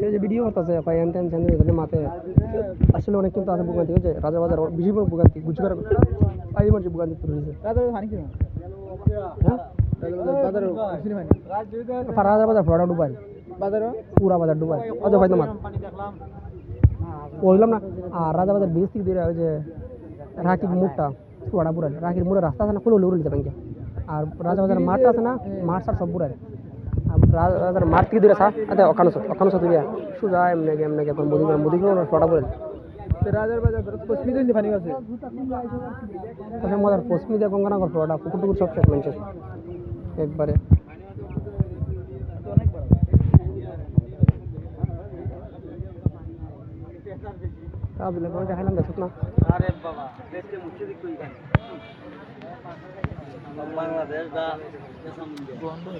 এই যে ভিডিও করতেছে কয় এন টেন চ্যানেল এখানে মাতে আসলে অনেক কিন্তু আছে ভোগান্তি হয়েছে রাজা বাজার বেশি ভোগান্তি গুজবার আই মারছে ভোগান্তি কি হ্যাঁ? পানি আর রাজা বাজার ফ্লডা ডুবাই বাজার পুরা বাজার ডুবাই অত হয়তো মাত বললাম না আর রাজা বাজার ব্রিজ থেকে দিয়ে ওই যে রাকির মুখটা পুরাটা পুরাই রাকির মুড়ে রাস্তা আছে না খুলে উড়ে যেতে আর রাজা বাজার মাঠটা আছে না মাঠ সার সব পুরাই। আর রাজা বাজার মাঠ থেকে দিয়ে সা আচ্ছা ওখানে ওখানে সাথে দিয়া সুজা এমনি গে এমনি গে মুদি মুদি করে পুরাটা পুরাই রাজার বাজার পশ্চিমী দিয়ে গঙ্গা নগর পুরোটা পুকুর টুকুর সব শেষ। মানুষের একবারে দেখাইলাম দেখছ না? আরে বাবা দেশকে